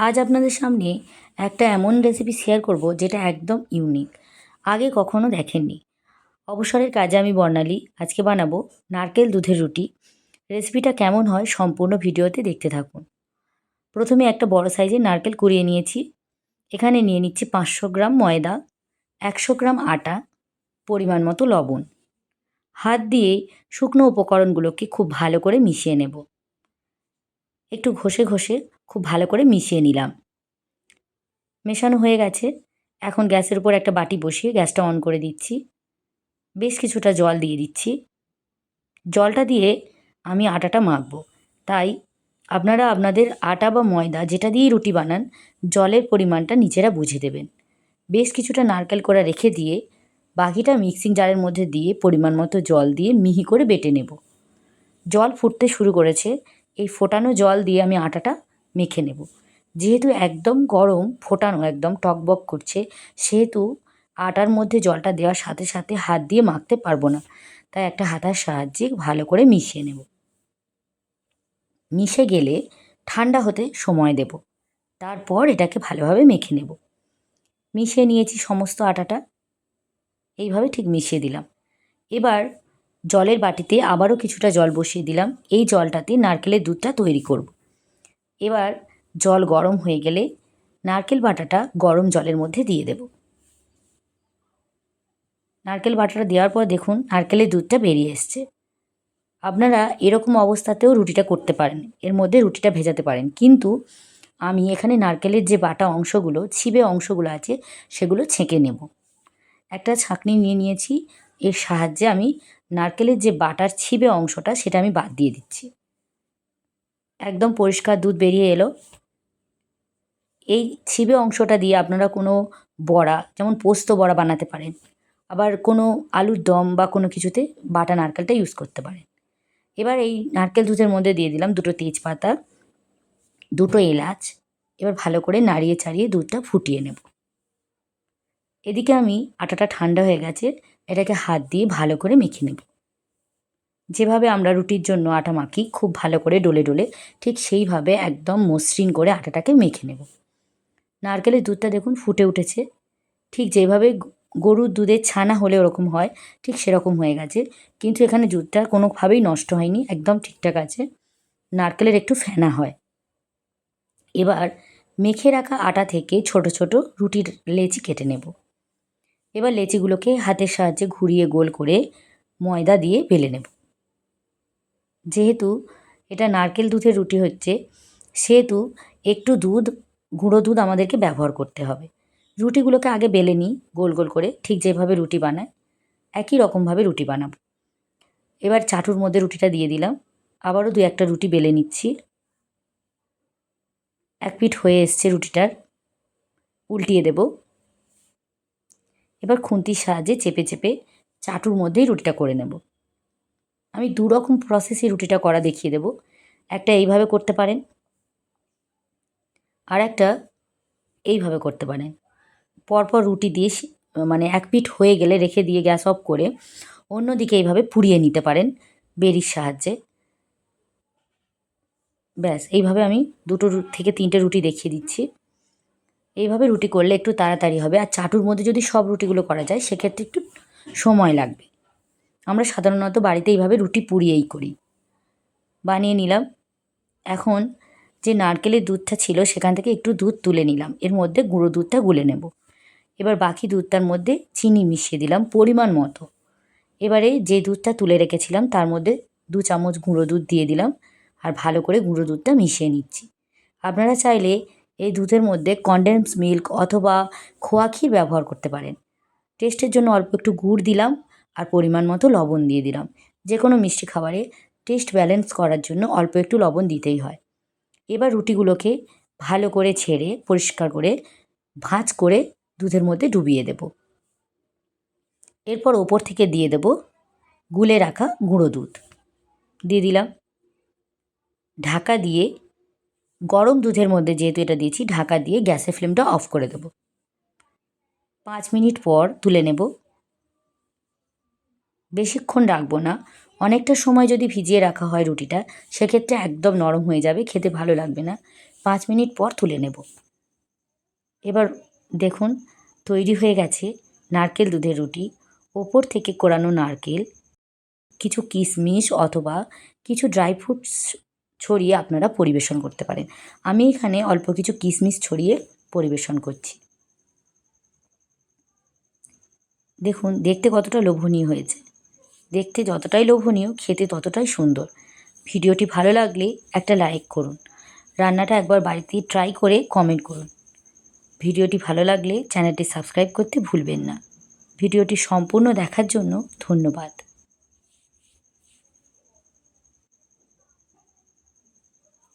আজ আপনাদের সামনে একটা এমন রেসিপি শেয়ার করব যেটা একদম ইউনিক আগে কখনো দেখেননি। অবসরের কাজে আমি বর্ণালী। আজকে বানাবো নারকেল দুধের রুটি। রেসিপিটা কেমন হয় সম্পূর্ণ ভিডিওতে দেখতে থাকুন। প্রথমে একটা বড় সাইজের নারকেল কুড়িয়ে নিয়েছি। এখানে নিয়ে নিচ্ছি পাঁচশো গ্রাম ময়দা, একশো গ্রাম আটা, পরিমাণ মতো লবণ। হাত দিয়ে শুকনো উপকরণগুলোকে খুব ভালো করে মিশিয়ে নেব। একটু ঘষে ঘষে খুব ভালো করে মিশিয়ে নিলাম। মেশানো হয়ে গেছে। এখন গ্যাসের উপর একটা বাটি বসিয়ে গ্যাসটা অন করে দিচ্ছি। বেশ কিছুটা জল দিয়ে দিচ্ছি। জলটা দিয়ে আমি আটাটা মাখবো। তাই আপনারা আপনাদের আটা বা ময়দা যেটা দিয়েই রুটি বানান, জলের পরিমাণটা নিজেরা বুঝে দেবেন। বেশ কিছুটা নারকেল করা রেখে দিয়ে বাকিটা মিক্সিং জারের মধ্যে দিয়ে পরিমাণ মতো জল দিয়ে মিহি করে বেটে নেব। জল ফুটতে শুরু করেছে। এই ফোটানো জল দিয়ে আমি আটাটা মেখে নেব। যেহেতু একদম গরম, ফোটানো, একদম টকবক করছে, সেহেতু আটার মধ্যে জলটা দেওয়ার সাথে সাথে হাত দিয়ে মাখতে পারব না। তাই একটা হাতার সাহায্যে ভালো করে মিশিয়ে নেব। মিশে গেলে ঠান্ডা হতে সময় দেব। তারপর এটাকে ভালোভাবে মেখে নেব। মিশিয়ে নিয়েছি সমস্ত আটাটা। এইভাবে ঠিক মিশিয়ে দিলাম। এবার জলের বাটিতে আবারও কিছুটা জল বসিয়ে দিলাম। এই জলটাতে নারকেলের দুধটা তৈরি করব। এবার জল গরম হয়ে গেলে নারকেল বাটাটা গরম জলের মধ্যে দিয়ে দেব। নারকেল বাটাটা দেওয়ার পর দেখুন নারকেলের দুধটা বেরিয়ে এসছে। আপনারা এরকম অবস্থাতেও রুটিটা করতে পারেন, এর মধ্যে রুটিটা ভেজাতে পারেন। কিন্তু আমি এখানে নারকেলের যে বাটা অংশগুলো ছিবে অংশগুলো আছে, সেগুলো ছেঁকে নেব। একটা ছাঁকনি নিয়ে নিয়েছি, এর সাহায্যে আমি নারকেলের যে বাটার ছিবে অংশটা, সেটা আমি বাদ দিয়ে দিচ্ছি। একদম পরিষ্কার দুধ বেরিয়ে এলো। এই ছিবে অংশটা দিয়ে আপনারা কোনো বড়া, যেমন পোস্ত বড়া বানাতে পারেন, আবার কোনো আলুর দম বা কোনো কিছুতে বাটা নারকেলটা ইউজ করতে পারেন। এবার এই নারকেল দুধের মধ্যে দিয়ে দিলাম দুটো তেজপাতা, দুটো এলাচ, এবার ভালো করে নাড়িয়ে চাড়িয়ে দুধটা ফুটিয়ে নেব। এদিকে আমি আটাটা ঠান্ডা হয়ে গেছে, এটাকে হাত দিয়ে ভালো করে মেখে নেব। যেভাবে আমরা রুটির জন্য আটা মাখি, খুব ভালো করে ডলে ডলে, ঠিক সেইভাবে একদম মসৃণ করে আটাটাকে মেখে নেব। নারকেলের দুধটা দেখুন ফুটে উঠেছে, ঠিক যেভাবে গরুর দুধের ছানা হলে ওরকম হয়, ঠিক সেরকম হয়ে গেছে, কিন্তু এখানে দুধটা কোনোভাবেই নষ্ট হয়নি, একদম ঠিকঠাক আছে, নারকেলের একটু ফেনা হয়। এবার মেখে রাখা আটা থেকে ছোট ছোট রুটির লেচি কেটে নেব। এবার লেচিগুলোকে হাতের সাহায্যে ঘুরিয়ে গোল করে ময়দা দিয়ে বেলে নেব। যেহেতু এটা নারকেল দুধের রুটি হচ্ছে, সেহেতু একটু দুধ, গুঁড়ো দুধ আমাদেরকে ব্যবহার করতে হবে। রুটিগুলোকে আগে বেলে নিই, গোল গোল করে, ঠিক যেভাবে রুটি বানায়, একই রকমভাবে রুটি বানাবো। এবার চাটুর মধ্যে রুটিটা দিয়ে দিলাম। আবারও দু একটা রুটি বেলে নিচ্ছি। এক পিঠ হয়ে এসছে রুটিটার। উল্টিয়ে দেব। এবার খুন্তির সাহায্যে চেপে চেপে চাটুর মধ্যেই রুটিটা করে নেব। আমি দু রকম প্রসেসে রুটিটা করা দেখিয়ে দেব। একটা এইভাবে করতে পারেন আর একটা এইভাবে করতে পারেন। পরপর রুটি দিয়ে মানে এক পিঠ হয়ে গেলে রেখে দিয়ে গ্যাস অফ করে অন্যদিকে এইভাবে পুড়িয়ে নিতে পারেন বেরির সাহায্যে। ব্যাস, এইভাবে আমি দুটো থেকে তিনটে রুটি দেখিয়ে দিচ্ছি। এইভাবে রুটি করলে একটু তাড়াতাড়ি হবে। আর চাটুর মধ্যে যদি সব রুটিগুলো করা যায়, সেক্ষেত্রে একটু সময় লাগবে। আমরা সাধারণত বাড়িতে এইভাবে রুটি পুড়িয়েই করি। বানিয়ে নিলাম। এখন যে নারকেলের দুধটা ছিল সেখান থেকে একটু দুধ তুলে নিলাম। এর মধ্যে গুঁড়ো দুধটা গুলে নেব। এবার বাকি দুধটার মধ্যে চিনি মিশিয়ে দিলাম পরিমাণ মতো। এবারে যে দুধটা তুলে রেখেছিলাম তার মধ্যে দু চামচ গুঁড়ো দুধ দিয়ে দিলাম আর ভালো করে গুঁড়ো দুধটা মিশিয়ে নিচ্ছি। আপনারা চাইলে এই দুধের মধ্যে কনডেন্স মিল্ক অথবা খোয়া ক্ষীর ব্যবহার করতে পারেন। টেস্টের জন্য অল্প একটু গুড় দিলাম। আর পরিমাণ মতো লবণ দিয়ে দিলাম। যে কোনো মিষ্টি খাবারে টেস্ট ব্যালেন্স করার জন্য অল্প একটু লবণ দিতেই হয়। এবার রুটিগুলোকে ভালো করে ছেড়ে, পরিষ্কার করে, ভাঁজ করে দুধের মধ্যে ডুবিয়ে দেব। এরপর ওপর থেকে দিয়ে দেব গুলে রাখা গুঁড়ো দুধ। দিয়ে দিলাম। ঢাকা দিয়ে গরম দুধের মধ্যে যেহেতু এটা দিয়েছি, ঢাকা দিয়ে গ্যাসের ফ্লেমটা অফ করে দেব। পাঁচ মিনিট পর তুলে নেব বেশিক্ষণ রাখব না। অনেকটা সময় যদি ভিজিয়ে রাখা হয় রুটিটা, সেক্ষেত্রে একদম নরম হয়ে যাবে, খেতে ভালো লাগবে না। পাঁচ মিনিট পর তুলে নেব। এবার দেখুন, তৈরি হয়ে গেছে নারকেল দুধের রুটি। ওপর থেকে কোরানো নারকেল, কিছু কিশমিশ অথবা কিছু ড্রাই ফ্রুটস ছড়িয়ে আপনারা পরিবেশন করতে পারেন। আমি এখানে অল্প কিছু কিশমিশ ছড়িয়ে পরিবেশন করছি। দেখুন, দেখতে কতটা লোভনীয় হয়েছে। দেখতে যতটাই লোভনীয়, খেতে ততটাই সুন্দর। ভিডিওটি ভালো লাগলে একটা লাইক করুন। রান্নাটা একবার বাড়িতে ট্রাই করে কমেন্ট করুন। ভিডিওটি ভালো লাগলে চ্যানেলটি সাবস্ক্রাইব করতে ভুলবেন না। ভিডিওটি সম্পূর্ণ দেখার জন্য ধন্যবাদ।